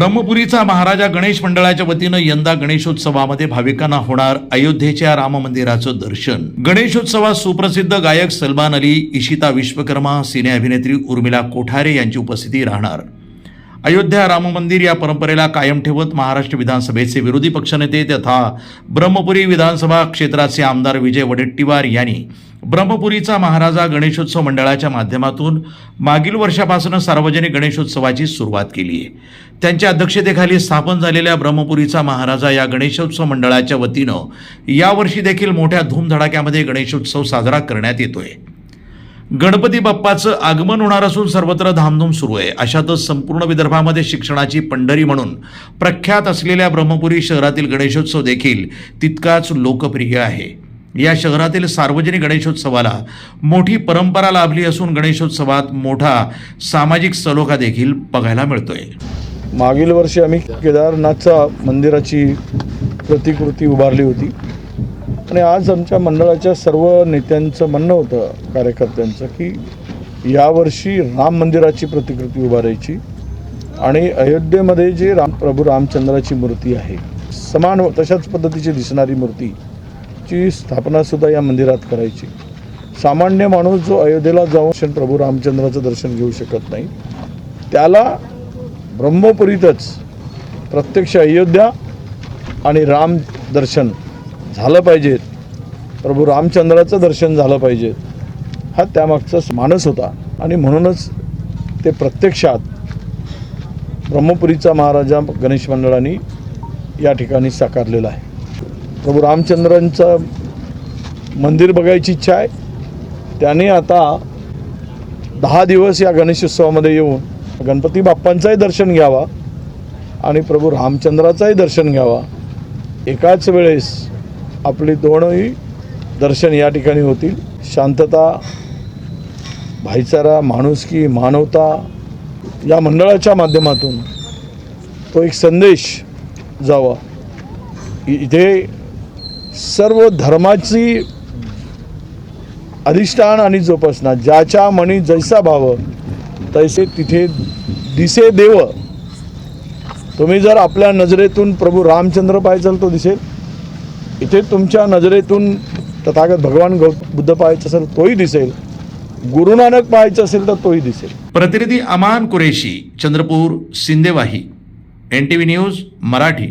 ब्रह्मपुरीचा महाराजा गणेश मंडळाच्या वतीनं यंदा गणेशोत्सवामध्ये भाविकांना होणार अयोध्येच्या राम मंदिराचं दर्शन. गणेशोत्सवात सुप्रसिद्ध गायक सलमान अली इशिता विश्वकर्मा सिने अभिनेत्री उर्मिला कोठारे यांची उपस्थिती राहणार. अयोध्या राम मंदिर या परंपरेला कायम ठेवत महाराष्ट्र विधानसभेचे विरोधी पक्षनेते तथा ब्रह्मपुरी विधानसभा क्षेत्राचे आमदार विजय वडेट्टीवार यांनी ब्रह्मपुरीचा महाराजा गणेशोत्सव मंडळाच्या माध्यमातून मागील वर्षापासून सार्वजनिक गणेशोत्सवाची सुरुवात केली आहे. त्यांच्या अध्यक्षतेखाली स्थापन झालेल्या ब्रह्मपुरीचा महाराजा या गणेशोत्सव मंडळाच्या वतीनं यावर्षी देखील मोठ्या धूमधडाक्यामध्ये गणेशोत्सव साजरा करण्यात येतोय. गणपती बाप्पाचं आगमन होणार असून सर्वत्र धामधूम सुरू आहे. अशातच संपूर्ण विदर्भामध्ये शिक्षणाची पंढरी म्हणून प्रख्यात असलेल्या ब्रह्मपुरी शहरातील गणेशोत्सव देखील तितकाच लोकप्रिय आहे. या शहरातील सार्वजनिक गणेशोत्सवाला मोठी परंपरा लाभली असून गणेशोत्सवात मोठा सामाजिक सलोखा देखील बघायला मिळतोय. मागील वर्षी आम्ही केदारनाथच्या मंदिराची प्रतिकृती उभारली होती. आणि आज आमच्या मंडळाच्या सर्व नेत्यांचं म्हणणं होतं कार्यकर्त्यांचं की यावर्षी राम मंदिराची प्रतिकृती उभारायची. आणि अयोध्येमध्ये जे राम प्रभू रामचंद्राची मूर्ती आहे समान तशाच पद्धतीची दिसणारी मूर्ती ची स्थापनासुद्धा या मंदिरात करायची. सामान्य माणूस जो अयोध्येला जाऊन प्रभू रामचंद्राचं दर्शन घेऊ शकत नाही त्याला ब्रह्मपुरीतच प्रत्यक्ष अयोध्या आणि राम दर्शन झालं पाहिजे. प्रभू रामचंद्राचं दर्शन झालं पाहिजे. हा त्यामागचा मानस होता आणि म्हणूनच ते प्रत्यक्षात ब्रह्मपुरीचा महाराजा गणेश मंडळाने या ठिकाणी साकारलेला आहे. प्रभू रामचंद्रांचं मंदिर बघायची इच्छा आहे. त्याने आता दहा दिवस या गणेशोत्सवामध्ये येऊन गणपती बाप्पांचाही दर्शन घ्यावा आणि प्रभू रामचंद्राचंही दर्शन घ्यावा. एकाच वेळेस आपली दोनही दर्शन या ठिकाणी होतील. शांतता भाईचारा माणुसकी मानवता या मंडळाच्या माध्यमातून तो एक संदेश जावा. इ- इथे सर्व धर्माची अधिष्ठान आणि जोपासना ज्याच्या मनी जैसा भाव तैसे तिथे दिसे देव. तुम्ही जर आपल्या नजरेतून प्रभू रामचंद्र पाहायचाल तो दिसेल. इथे तुमच्या नजरेतून तथागत भगवान गौ बुद्ध पाहायचं असेल तोही दिसेल. गुरु नानक पाहायचं असेल तर तोही दिसेल. प्रतिनिधी Aman Qureshi Chandrapur Sindewahi. N T V news Marathi.